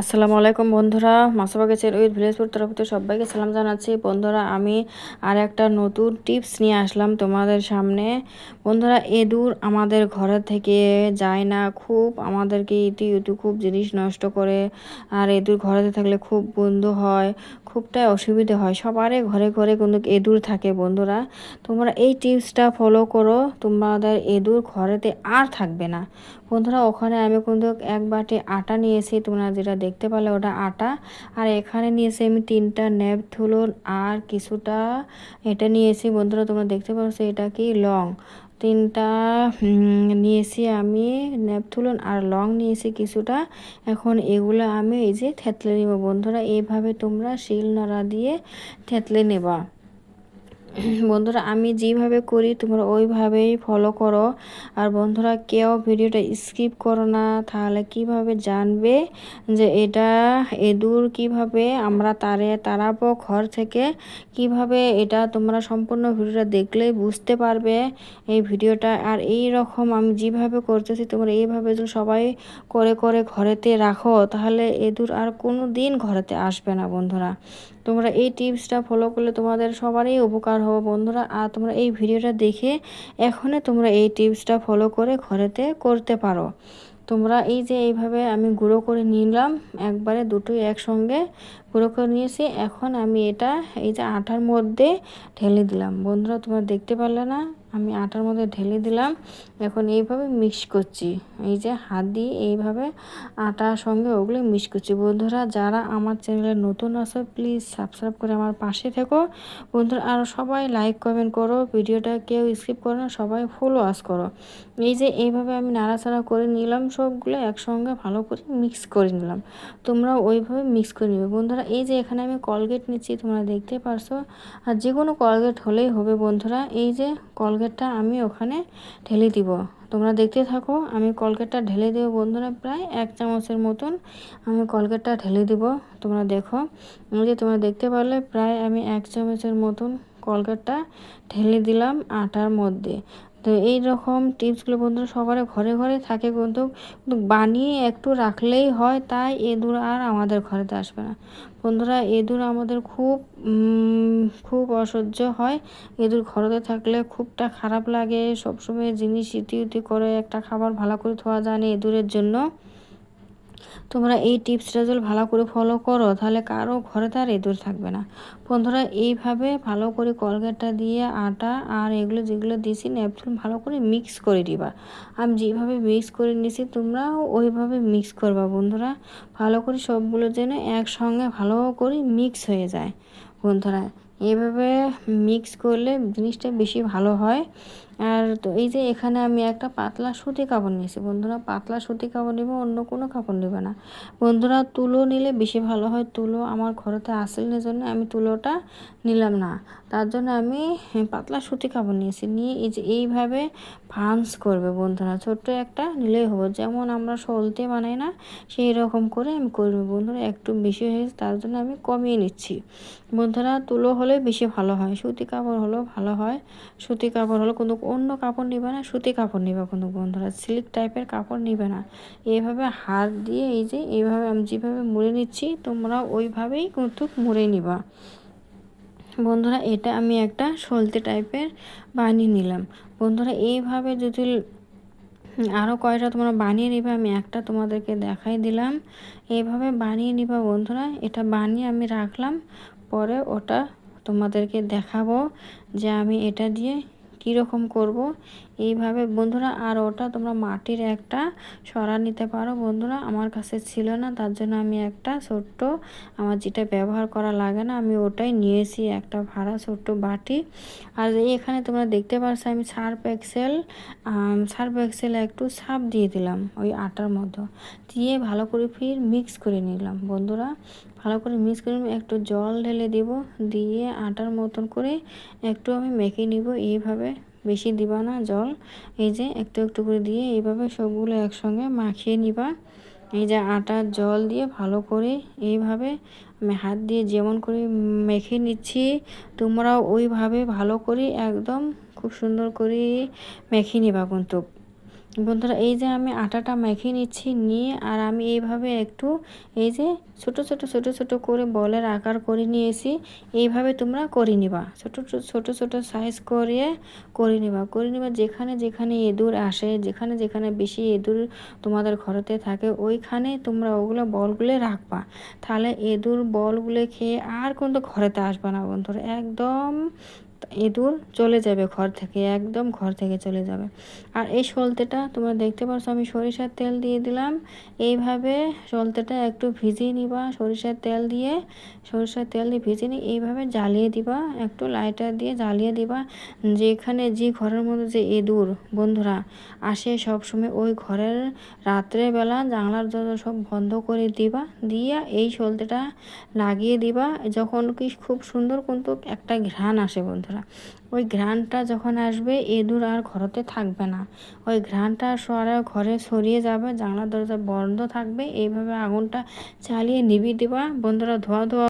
আসসালামু আলাইকুম বন্ধুরা মাসাবাগেছের উইথ ভিলেজপুর তরফ থেকে সবাইকে সালাম জানাচ্ছি। বন্ধুরা, আমি আর একটা নতুন টিপস নিয়ে আসলাম তোমাদের সামনে। বন্ধুরা এদুর আমাদের ঘরে থেকে যায় না, খুব আমাদেরকে ইতি ইতি খুব জিনিস নষ্ট করে, আর এদুর ঘরেতে থাকলে খুব বন্ধু হয়, খুবটাই অসুবিধে হয়, সবারই ঘরে ঘরে কিন্তু এদুর থাকে বন্ধুরা। তোমরা এই টিপসটা ফলো করো, তোমাদের এদুর ঘরেতে আর থাকবে না। বন্ধুরা, ওখানে আমি কিন্তু এক বাটি আটা নিয়েছি, তোমরা যেটা দেখতে পারলে ওটা আটা। আর এখানে নিয়েছি আমি তিনটা ন্যাপ থুলুন আর কিছুটা এটা নিয়েছি বন্ধুরা তোমরা দেখতে পাচ্ছ এটা কি লং। তিনটা নিয়েছি আমি ন্যাপথুলন আর লং নিয়েছি কিছুটা এখন এগুলো আমি এই যে থেতলে নেব। বন্ধুরা এইভাবে তোমরা শিল নড়া দিয়ে থেতলে নেবা। বন্ধুরা, আমি যেভাবে করি, তোমরা ওইভাবেই ফলো করো। আর বন্ধুরা, কেউ ভিডিওটা স্কিপ করো না। তাহলে কীভাবে জানবে যে এটা এদুর কীভাবে আমরা তারে তারাবো ঘর থেকে? কীভাবে এটা তোমরা সম্পূর্ণ ভিডিওটা দেখলেই বুঝতে পারবে এই ভিডিওটা? আর এই রকম আমি যেভাবে করতেছি, তোমরা এইভাবে যদি সবাই করে করে ঘরেতে রাখো, তাহলে এদুর আর কোনো দিন ঘরেতে আসবে না বন্ধুরা। তোমরা এই টিপসটা ফলো করলে তোমাদের সবারই উপকার হবে, বন্ধুরা। আর তোমরা এই ভিডিওটা দেখে এখনই তোমরা এই টিপসটা ফলো করে ঘরেতে করতে পারো। তোমরা এই যে এইভাবে আমি গুঁড়ো করে নিলাম, একবারে দুটোই একসঙ্গে গুঁড়ো করে নিয়েছি। এখন আমি এটা এই যে আঠার মধ্যে ঢেলে দিলাম। বন্ধুরা, তোমরা দেখতে পারলে না? আমি আটার মধ্যে ঢেলে দিলাম। এখন এইভাবে মিক্স করছি। এই যে হাত দিয়ে এইভাবে আটার সঙ্গে ওগুলো মিক্স করছি। বন্ধুরা, যারা আমার চ্যানেলে নতুন আসো প্লিজ সাবস্ক্রাইব করে আমার পাশে থেকো। বন্ধুরা, আর সবাই লাইক কমেন্ট করো। ভিডিওটা কেউ স্কিপ করো না, সবাই ফুল ওয়াশ করো। এই যে এইভাবে আমি নাড়াচাড়া করে নিলাম সবগুলো, একসঙ্গে ভালো করে মিক্স করে নিলাম। তোমরা ওইভাবে মিক্স করে নিবে। বন্ধুরা, এই যে এখানে আমি কলগেট নিচ্ছি, তোমরা দেখতে পারছ। আর যে কোনো কলগেট হলেই হবে বন্ধুরা। এই যে কলগেটটা আমি ওখানে ঢেলে দিব। তোমরা দেখতে থাকো, আমি কলগেটটা ঢেলে দেবো বন্ধুরা প্রায় এক চামচের মতন। আমি কলগেটটা ঢেলে দিব, তোমরা দেখো। যে তোমরা দেখতে পারলে প্রায় আমি এক চামচের মতন কলগেটটা ঢেলে দিলাম আটার মধ্যে। তো এই রকম টিপসগুলো বন্ধুরা সবার ঘরে ঘরে থাকে কিন্তু বানিয়ে একটু রাখলেই হয়, তাই এদুর আর আমাদের ঘরেতে আসবে না। বন্ধুরা এদুর আমাদের খুব খুব অসহ্য হয়। এদুর ঘরেতে থাকলে খুবটা খারাপ লাগে। সবসময় জিনিস ইতি করে একটা খাবার ভালো করে থোয়া যায় না এদুরের জন্য। তোমরা এই টিপসটা যদি ভালো করে ফলো করো, তাহলে কারও ঘরে তার এদুর থাকবে না। বন্ধুরা, এইভাবে ভালো করে কলগেটটা দিয়ে, আটা আর এগুলো যেগুলো দিয়েছি ন্যাপথুন ভালো করে মিক্স করে দিবা। আমি যেভাবে মিক্স করে নিয়েছি, তোমরাও ওইভাবে মিক্স করবা বন্ধুরা। ভালো করে সবগুলো যেন একসঙ্গে ভালো করে মিক্স হয়ে যায়। বন্ধুরা, এইভাবে মিক্স করলে জিনিসটা বেশি ভালো হয়। আর তো এই যে এখানে আমি একটা পাতলা সুতি কাপড় নিয়েছি। বন্ধুরা পাতলা সুতি কাপড় নেব, অন্য কোনো কাপড় নেবে না। বন্ধুরা তুলো নিলে বেশি ভালো হয়। তুলো আমার ঘরেতে আসলে জন্য আমি তুলোটা নিলাম না। তার জন্য আমি পাতলা সুতি কাপড় নিয়েছি। নিয়ে এই যে এইভাবে ফান্স করবে বন্ধুরা। ছোট্ট একটা নিলেই হবে। যেমন আমরা সলতে বানাই না, সেই রকম করে আমি করব। বন্ধুরা একটু বেশি হয়েছে তার জন্য আমি কমিয়ে নিচ্ছি। বন্ধুরা তুলো হলে বেশি ভালো হয়। সুতি কাপড় হলেও ভালো হয়। সুতি কাপড় হলো কিন্তু অন্য কাপড় নিবে না, সুতি কাপড় নিবে কিন্তু বন্ধুরা, সিল্ক টাইপের কাপড় নিবে না। এইভাবে হাত দিয়ে এই যে এইভাবে আমি যেভাবে মুড়ে নিচ্ছি তোমরা ওইভাবেই কিন্তু মুড়ে নিবা। বন্ধুরা, এটা আমি একটা সলতে টাইপের বানিয়ে নিলাম। বন্ধুরা, এইভাবে যদি আরও কয়টা তোমরা বানিয়ে নিবে, আমি একটা তোমাদেরকে দেখাই দিলাম। এইভাবে বানিয়ে নিবা বন্ধুরা, এটা বানিয়ে আমি রাখলাম, পরে ওটা তোমাদেরকে দেখাবো যে আমি এটা দিয়ে কীরকম করব? এইভাবে, বন্ধুরা, আর ওটা তোমরা মাটির একটা সরা নিতে পারো। বন্ধুরা, আমার কাছে ছিল না, তার জন্য আমি একটা ছোট্ট, আমার যেটা ব্যবহার করা লাগে না, আমি ওটাই নিয়েছি, একটা ভাড়া ছোট্ট বাটি। আর এখানে তোমরা দেখতে পাচ্ছ আমি সার্ফ এক্সেল সার্ফ এক্সেল একটু সাপ দিয়ে দিলাম, ওই আটার মধ্যে। দিয়ে ভালো করে ফির মিক্স করে নিলাম, বন্ধুরা। ভালো করে মিক্স করে একটু জল ঢেলে দিব, দিয়ে আটার মতন করে একটু আমি মেখে নিব। এইভাবে বেশি দিবা না জল, এই যে একটু একটু করে দিয়ে এইভাবে সবগুলো একসঙ্গে মাখিয়ে নিবা। এই যে আটার জল দিয়ে ভালো করে এইভাবে আমি হাত দিয়ে যেমন করে মেখে নিচ্ছি, তোমরাও ওইভাবে ভালো করে একদম খুব সুন্দর করে মেখে নিবা কিন্তু। বন্ধুরা, এই যে আমি আটাটা মেখে নিচ্ছি নিয়ে, আর আমি এইভাবে একটু এই যে ছোট ছোট ছোট ছোট করে বলের আকার করে নিয়েছি। এইভাবে তোমরা করে নিবা। ছোট ছোট ছোট সাইজ করে করে নিবা। করে নিবা যেখানে যেখানে ইঁদুর আসে, যেখানে যেখানে বেশি ইঁদুর তোমাদের ঘরেতে থাকে, ওইখানে তোমরা ওগুলো বলগুলো রাখবা। তাহলে ইঁদুর বলগুলো খেয়ে আর কিন্তু ঘরেতে আসবে না বন্ধুরা, একদম ইঁদুর চলে যাবে ঘর থেকে, একদম ঘর থেকে চলে যাবে। আর এই সলতেটা তোমরা দেখতে পাচ্ছ আমি সরিষার তেল দিয়ে দিলাম। এইভাবে সলতেটা একটু ভিজিয়ে নিবা, সরিষার তেল দিয়ে, সরিষার তেল দিয়ে ভিজিয়ে নিয়ে এইভাবে জ্বালিয়ে দিবা, একটু লাইটার দিয়ে জ্বালিয়ে দিবা। যেখানে যে ঘরের মধ্যে যে ইঁদুর, বন্ধুরা, আসে সব সময় ওই ঘরের রাত্রেবেলা জানলার দরজা সব বন্ধ করে দিবা, দিয়ে এই সলতেটা লাগিয়ে দিবা। যখন কি খুব সুন্দর কিন্তু একটা ঘ্রাণ আসে, বন্ধুরা। ওই ঘ্রাণটা যখন আসবে এদুর আর ঘরতে থাকবে না। ওই ঘ্রাণটা সরে ঘরে সরিয়ে যাবে জানলা দরজা বন্ধ থাকবে। এইভাবে আগুনটা চালিয়ে নিবি দিবা। বন্ধুরা, ধোয়া ধোয়া